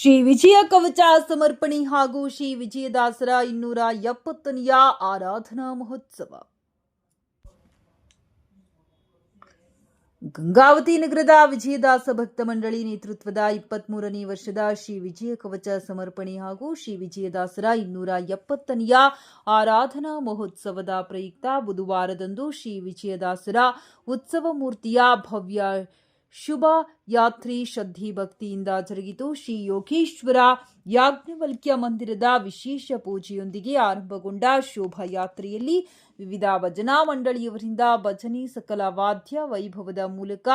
ಶ್ರೀ ವಿಜಯ ಕವಚ ಸಮರ್ಪಣೆ ಹಾಗೂ ಶ್ರೀ ವಿಜಯದಾಸರ ಇನ್ನೂರ ಎಪ್ಪತ್ತನೆಯ ಆರಾಧನಾ ಮಹೋತ್ಸವ. ಗಂಗಾವತಿ ನಗರದ ವಿಜಯದಾಸ ಭಕ್ತ ಮಂಡಳಿ ನೇತೃತ್ವದ ಇಪ್ಪತ್ಮೂರನೇ ವರ್ಷದ ಶ್ರೀ ವಿಜಯ ಕವಚ ಸಮರ್ಪಣೆ ಹಾಗೂ ಶ್ರೀ ವಿಜಯದಾಸರ ಇನ್ನೂರ ಎಪ್ಪತ್ತನೆಯ ಆರಾಧನಾ ಮಹೋತ್ಸವದ ಪ್ರಯುಕ್ತ ಬುಧವಾರದಂದು ಶ್ರೀ ವಿಜಯದಾಸರ ಉತ್ಸವ ಮೂರ್ತಿಯ ಭವ್ಯ ಶುಭ ಯಾತ್ರಿ ಶ್ರದ್ಧಿ ಭಕ್ತಿಯಿಂದ ಜರುಗಿತು ಶ್ರೀ ಯೋಗೀಶ್ವರ ಯಾಜ್ಞವಲ್ಕ್ಯ ಮಂದಿರದ ವಿಶೇಷ ಪೂಜೆಯೊಂದಿಗೆ ಆರಂಭಗೊಂಡ ಶೋಭಾಯಾತ್ರೆಯಲ್ಲಿ ವಿವಿಧ ಭಜನಾ ಮಂಡಳಿಯವರಿಂದ ಭಜನೆ ಸಕಲ ವಾದ್ಯ ವೈಭವದ ಮೂಲಕ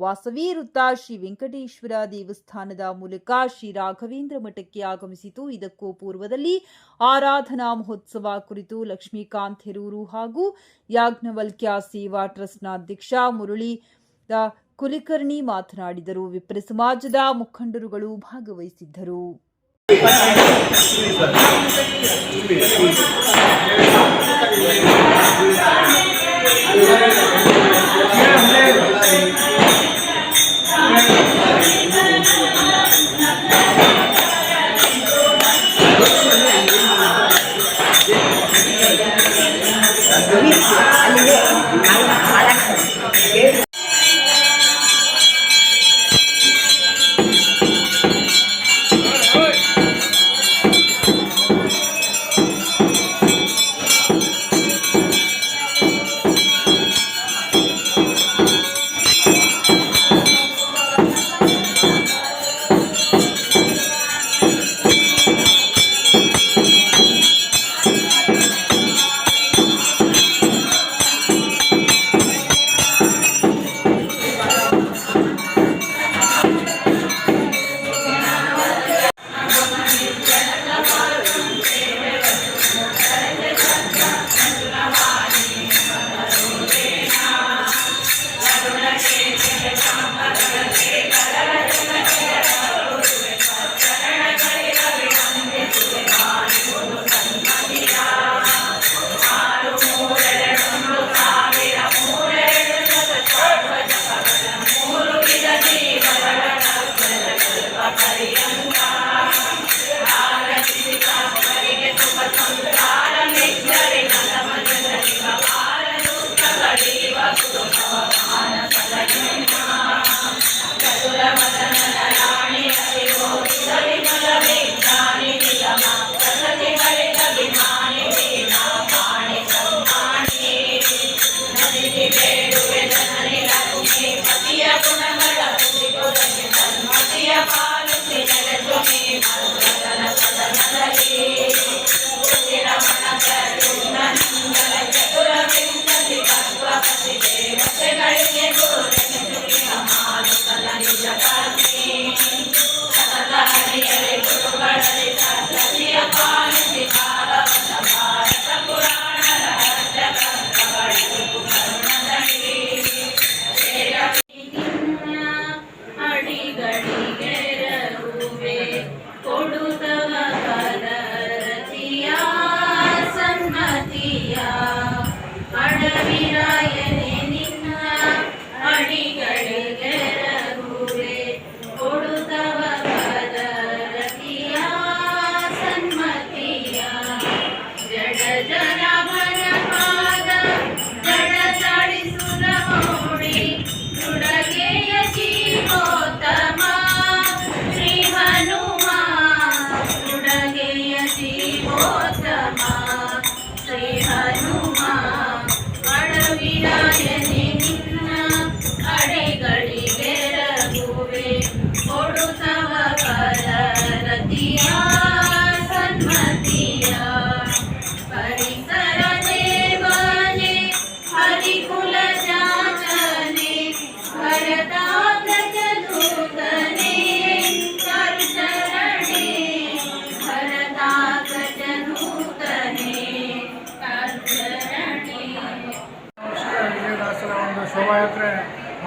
ವಾಸವಿ ವೃತ್ತ ಶ್ರೀ ವೆಂಕಟೇಶ್ವರ ದೇವಸ್ಥಾನದ ಮೂಲಕ ಶ್ರೀ ರಾಘವೇಂದ್ರ ಮಠಕ್ಕೆ ಆಗಮಿಸಿತು. ಇದಕ್ಕೂ ಪೂರ್ವದಲ್ಲಿ ಆರಾಧನಾ ಮಹೋತ್ಸವ ಕುರಿತು ಲಕ್ಷ್ಮೀಕಾಂತ್ ಹೆರೂರು ಹಾಗೂ ಯಾಜ್ಞವಲ್ಕ್ಯ ಸೇವಾ ಟ್ರಸ್ಟ್ನ ಅಧ್ಯಕ್ಷ ಮುರಳಿ ಕುಲಕರ್ಣಿ ಮಾತನಾಡಿದರು. ವಿಪ್ರ ಸಮಾಜದ ಮುಖಂಡರುಗಳು ಭಾಗವಹಿಸಿದ್ದರು.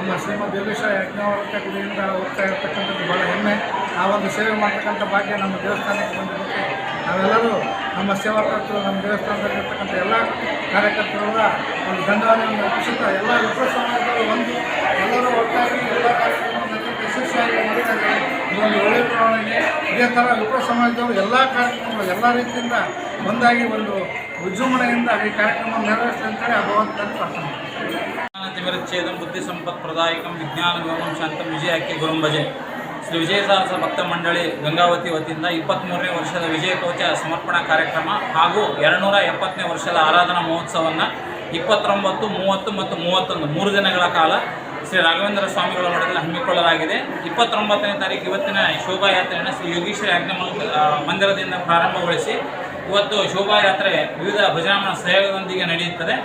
ನಮ್ಮ ಶ್ರೀಮದ್ ಯೋಗೇಶ ಯಜ್ಞವರ ಗುಡಿಯಿಂದ ಹೋಗ್ತಾ ಇರ್ತಕ್ಕಂಥದ್ದು ಭಾಳ ಹೆಮ್ಮೆ. ಆ ಒಂದು ಸೇವೆ ಮಾಡ್ತಕ್ಕಂಥ ಭಾಗ್ಯ ನಮ್ಮ ದೇವಸ್ಥಾನಕ್ಕೆ ಬಂದಿರುತ್ತೆ. ನಾವೆಲ್ಲರೂ ನಮ್ಮ ಸೇವಾಕರ್ತರು ನಮ್ಮ ದೇವಸ್ಥಾನದಲ್ಲಿರ್ತಕ್ಕಂಥ ಎಲ್ಲ ಕಾರ್ಯಕರ್ತರುಗಳ ಒಂದು ಧನ್ಯವಾದಗಳನ್ನು ಅರ್ಪಿಸುತ್ತಾ ಎಲ್ಲ ವಿಪ್ರ ಸಮಾಜದವರು ಒಂದು ಎಲ್ಲರೂ ಒಟ್ಟಾಗಿ ಎಲ್ಲ ಯಶಸ್ವಿ ಯಶಸ್ವಿಯಾಗಿ ಒಂದು ಇದೊಂದು ಒಳ್ಳೆಯ ಬೆಳವಣಿಗೆ ಇದೇ ಥರ ವಿಪ್ರ ಸಮಾಜದವರು ಎಲ್ಲ ಕಾರ್ಯಕ್ರಮಗಳು ಎಲ್ಲ ರೀತಿಯಿಂದ ಒಂದಾಗಿ ಒಂದು ವಿಜೃಂಭಣೆಯಿಂದ ಈ ಕಾರ್ಯಕ್ರಮ ನೆರವೇರಿಸಲಿ ಅಂತೇಳಿ ಆ ಭಗವಂತನಲ್ಲಿ ಪ್ರಾರ್ಥನೆ ತಿಮಿರಚ್ಛೇದಂ ಬುದ್ಧಿ ಸಂಪತ್ ಪ್ರದಾಯಕಂ ವಿಜ್ಞಾನ ವಿಮಂ ಶಾಂತಂ ವಿಜಯಕ್ಕೆ ಗುರುಂ ಭಜೆ. ಶ್ರೀ ವಿಜಯ ಸಹಸ ಭಕ್ತ ಮಂಡಳಿ ಗಂಗಾವತಿ ವತಿಯಿಂದ ಇಪ್ಪತ್ತ್ಮೂರನೇ ವರ್ಷದ ವಿಜಯ ಕವಚ ಸಮರ್ಪಣಾ ಕಾರ್ಯಕ್ರಮ ಹಾಗೂ ಎರಡುನೂರ ಎಪ್ಪತ್ತನೇ ವರ್ಷದ ಆರಾಧನಾ ಮಹೋತ್ಸವವನ್ನು ಇಪ್ಪತ್ತೊಂಬತ್ತು, ಮೂವತ್ತು ಮತ್ತು ಮೂವತ್ತೊಂದು, ಮೂರು ದಿನಗಳ ಕಾಲ ಶ್ರೀ ರಾಘವೇಂದ್ರ ಸ್ವಾಮಿಗಳ ಮಠದಲ್ಲಿ ಹಮ್ಮಿಕೊಳ್ಳಲಾಗಿದೆ. ಇಪ್ಪತ್ತೊಂಬತ್ತನೇ ತಾರೀಕು ಇವತ್ತಿನ ಶೋಭಾಯಾತ್ರೆಯನ್ನು ಶ್ರೀ ಯೋಗೀಶ್ವರ ಯಾಜ್ಞಮಲ್ ಮಂದಿರದಿಂದ ಪ್ರಾರಂಭಗೊಳಿಸಿ ಇವತ್ತು ಶೋಭಾಯಾತ್ರೆ ವಿವಿಧ ಭಜನಾ ಸಹಯೋಗದೊಂದಿಗೆ ನಡೆಯುತ್ತದೆ.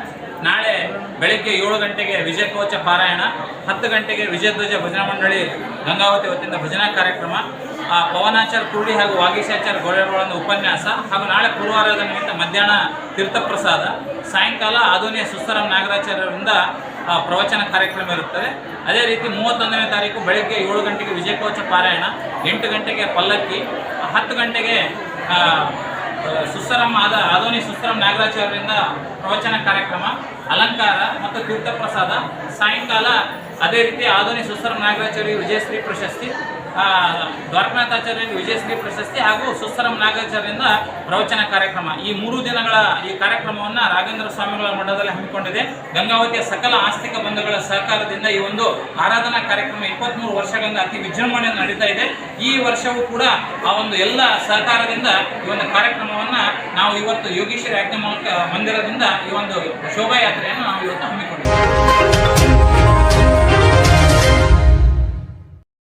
ನಾಳೆ ಬೆಳಗ್ಗೆ ಏಳು ಗಂಟೆಗೆ ವಿಜಯ ಕವಚ ಪಾರಾಯಣ, ಹತ್ತು ಗಂಟೆಗೆ ವಿಜಯಧ್ವಜ ಭಜನಾ ಮಂಡಳಿ ಗಂಗಾವತಿ ವತಿಯಿಂದ ಭಜನಾ ಕಾರ್ಯಕ್ರಮ ಪವನಾಚಾರ್ ಕುರುಡಿ ಹಾಗೂ ವಾಗೀಶಾಚಾರ್ ಗೌರವಗಳನ್ನು ಉಪನ್ಯಾಸ ಹಾಗೂ ನಾಳೆ ಪೂರ್ವಾರಾಧನೆ ನಿಮಿತ್ತ ಮಧ್ಯಾಹ್ನ ತೀರ್ಥಪ್ರಸಾದ, ಸಾಯಂಕಾಲ ಆಧುನಿಕ ಸುಸ್ತರಾಮ್ ನಾಗರಾಚಾರ್ಯರಿಂದ ಪ್ರವಚನ ಕಾರ್ಯಕ್ರಮ ಇರುತ್ತದೆ. ಅದೇ ರೀತಿ ಮೂವತ್ತೊಂದನೇ ತಾರೀಕು ಬೆಳಗ್ಗೆ ಏಳು ಗಂಟೆಗೆ ವಿಜಯ ಕವಚ ಪಾರಾಯಣ, ಎಂಟು ಗಂಟೆಗೆ ಪಲ್ಲಕ್ಕಿ, ಹತ್ತು ಗಂಟೆಗೆ ಆ, ಸುಸ್ತರಂ ಆದ ಆದೋನಿ ಸುಸ್ತರಂ ನಾಗರಾಚಾರ್ಯರಿಂದ ಪ್ರವಚನ ಕಾರ್ಯಕ್ರಮ ಅಲಂಕಾರ ಮತ್ತು ತೀರ್ಥಪ್ರಸಾದ. ಸಾಯಂಕಾಲ ಅದೇ ರೀತಿ ಆದೋನಿ ಸುಸ್ತರಂ ನಾಗರಾಚಾರ್ಯ ವಿಜಯಶ್ರೀ ಪ್ರಶಸ್ತಿ. ಆ, ದ್ವಾರಕನಾಥಾಚಾರ್ಯರಿಗೆ ವಿಜಯಶ್ರೀ ಪ್ರಶಸ್ತಿ ಹಾಗೂ ಸುಸ್ತರಂ ನಾಗಾಚಾರ್ಯರಿಂದ ಪ್ರವಚನ ಕಾರ್ಯಕ್ರಮ. ಈ ಮೂರು ದಿನಗಳ ಈ ಕಾರ್ಯಕ್ರಮವನ್ನು ರಾಘೇಂದ್ರ ಸ್ವಾಮಿಗಳ ಮಠದಲ್ಲಿ ಹಮ್ಮಿಕೊಂಡಿದೆ. ಗಂಗಾವತಿಯ ಸಕಲ ಆಸ್ತಿಕ ಬಂಧುಗಳ ಸಹಕಾರದಿಂದ ಈ ಒಂದು ಆರಾಧನಾ ಕಾರ್ಯಕ್ರಮ ಇಪ್ಪತ್ತ್ಮೂರು ವರ್ಷಗಳಿಂದ ಅತಿ ವಿಜೃಂಭಣೆಯಿಂದ ನಡೀತಾ ಇದೆ. ಈ ವರ್ಷವೂ ಕೂಡ ಆ ಒಂದು ಎಲ್ಲ ಸಹಕಾರದಿಂದ ಈ ಒಂದು ಕಾರ್ಯಕ್ರಮವನ್ನ ನಾವು ಇವತ್ತು ಯೋಗೇಶ್ವರ ಯಾಜ್ಞ ಮಂದಿರದಿಂದ ಈ ಒಂದು ಶೋಭಾಯಾತ್ರೆಯನ್ನು ನಾವು ಇವತ್ತು ಹಮ್ಮಿಕೊಂಡಿದ್ದೇವೆ.